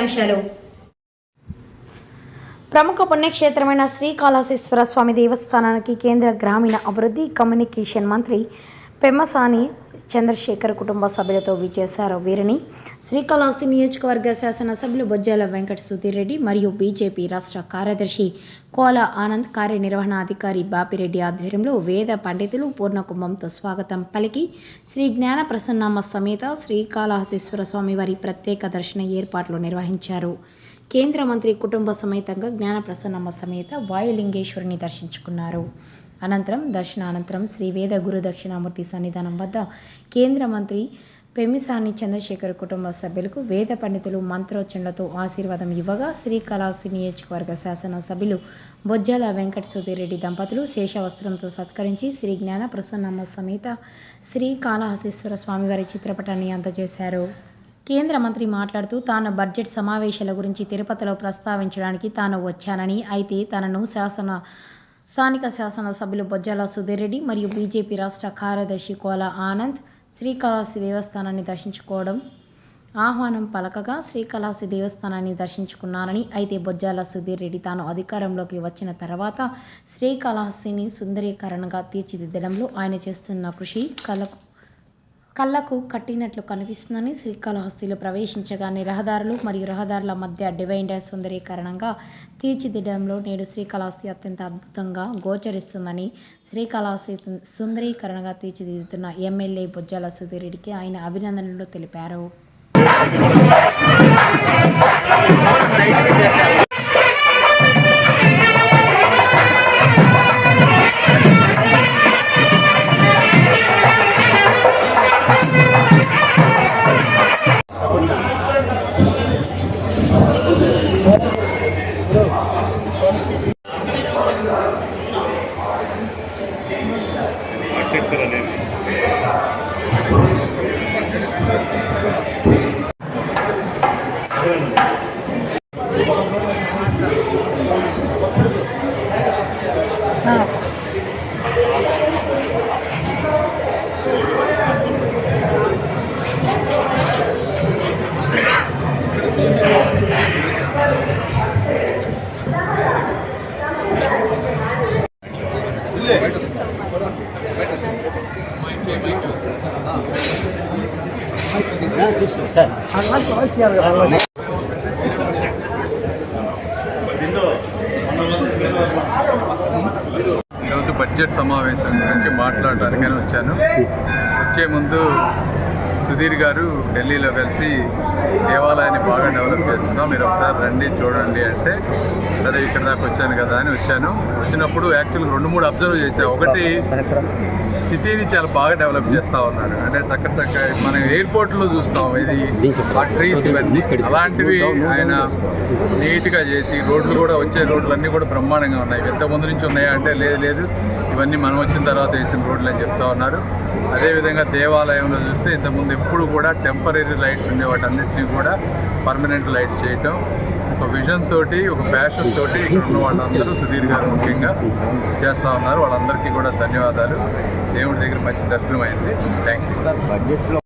ముఖ్యాంశాలు. ప్రముఖ పుణ్యక్షేత్రమైన శ్రీకాళహస్తీశ్వర స్వామి దేవస్థానానికి కేంద్ర గ్రామీణ అభివృద్ధి కమ్యూనికేషన్ మంత్రి పెమ్మసాని చంద్రశేఖర్ కుటుంబ సభ్యులతో విచేశారు. వీరిని శ్రీకాళహస్తి నియోజకవర్గ శాసనసభ్యులు బొజ్జాల వెంకట సుధీర్ రెడ్డి మరియు బీజేపీ రాష్ట్ర కార్యదర్శి కోల ఆనంద్ కార్యనిర్వహణాధికారి బాపిరెడ్డి ఆధ్వర్యంలో వేద పండితులు పూర్ణకుంభంతో స్వాగతం పలికి శ్రీ జ్ఞాన ప్రసన్నమ్మ సమేత శ్రీకాళహస్తీశ్వర స్వామి వారి ప్రత్యేక దర్శన ఏర్పాట్లు నిర్వహించారు. కేంద్ర మంత్రి కుటుంబ సమేతంగా జ్ఞాన ప్రసన్నమ్మ సమేత వాయులింగేశ్వరిని దర్శించుకున్నారు. అనంతరం దర్శనానంతరం అనంతరం శ్రీ వేద గురు దక్షిణామూర్తి సన్నిధానం వద్ద కేంద్ర మంత్రి పెమిసాని చంద్రశేఖర్ కుటుంబ సభ్యులకు వేద పండితులు మంత్రోచ్చరణలతో ఆశీర్వాదం ఇవ్వగా శ్రీకాళహస్తి నియోజకవర్గ శాసన సభ్యులు బొజ్జాల వెంకట సుధీరెడ్డి దంపతులు శేషవస్త్రంతో సత్కరించి శ్రీ జ్ఞాన ప్రసన్నమ్మ సమేత శ్రీకాళహస్తీశ్వర స్వామివారి చిత్రపటాన్ని అందజేశారు. కేంద్ర మంత్రి మాట్లాడుతూ తాను బడ్జెట్ సమావేశాల గురించి తిరుపతిలో ప్రస్తావించడానికి తాను వచ్చానని అయితే తనను శాసన స్థానిక శాసనసభ్యులు బొజ్జాల సుధీరెడ్డి మరియు బీజేపీ రాష్ట్ర కార్యదర్శి కోల ఆనంద్ శ్రీకాళహస్తి దేవస్థానాన్ని దర్శించుకోవడం ఆహ్వానం పలకగా శ్రీకాళహస్తి దేవస్థానాన్ని దర్శించుకున్నానని అయితే బొజ్జాల సుధీర్ రెడ్డి తాను అధికారంలోకి వచ్చిన తర్వాత శ్రీకాళహస్తిని సుందరీకరణగా తీర్చిదిద్దడంలో ఆయన చేస్తున్న కృషి కళకు కళ్ళకు కట్టినట్లు కనిపిస్తుందని శ్రీకాళహస్తిలో ప్రవేశించగానే రహదారులు మరియు రహదారుల మధ్య డివైడర్ సుందరీకరణంగా తీర్చిదిద్దడంలో నేడు శ్రీకాళహస్తి అత్యంత అద్భుతంగా గోచరిస్తుందని శ్రీకాళహస్తి సుందరీకరణగా తీర్చిదిద్దుతున్న ఎమ్మెల్యే బొజ్జాల సుధీర్ ఆయన అభినందనలు తెలిపారు. ってるからね。Let us go. ఈరోజు బడ్జెట్ సమావేశం గురించి మాట్లాడటానికని వచ్చాను. వచ్చే ముందు సుధీర్ గారు ఢిల్లీలో కలిసి దేవాలయాన్ని బాగా డెవలప్ చేస్తున్నాం. మీరు ఒకసారి రండి చూడండి అంటే సరే ఇక్కడ దాకా వచ్చాను కదా అని వచ్చాను. వచ్చినప్పుడు యాక్చువల్గా రెండు మూడు అబ్జర్వ్ చేశాను ఒకటి సిటీని చాలా బాగా డెవలప్ చేస్తూ ఉన్నారు. అంటే చక్క చక్క మనం ఎయిర్పోర్ట్లో చూస్తాం. ఇది ఆ ట్రీస్ ఇవన్నీ. అలాంటివి ఆయన నీట్గా చేసి రోడ్లు కూడా వచ్చే రోడ్లు అన్నీ కూడా బ్రహ్మాండంగా ఉన్నాయి. పెద్ద ముందు నుంచి ఉన్నాయా అంటే లేదు లేదు. ఇవన్నీ మనం వచ్చిన తర్వాత వేసిన రోడ్లు అని చెప్తా ఉన్నారు. అదేవిధంగా దేవాలయంలో చూస్తే ఇంతకుముందు ఎప్పుడు కూడా టెంపరీ లైట్స్ ఉండే వాటన్నిటిని కూడా పర్మనెంట్ లైట్స్ చేయటం. ఒక విజన్ తోటి ఒక ప్యాషన్ తోటి ఇక్కడ ఉన్న వాళ్ళందరూ సుధీర్ గారు ముఖ్యంగా చేస్తూ ఉన్నారు. వాళ్ళందరికీ కూడా ధన్యవాదాలు. దేవుడి దగ్గర మంచి దర్శనం అయింది. Thank you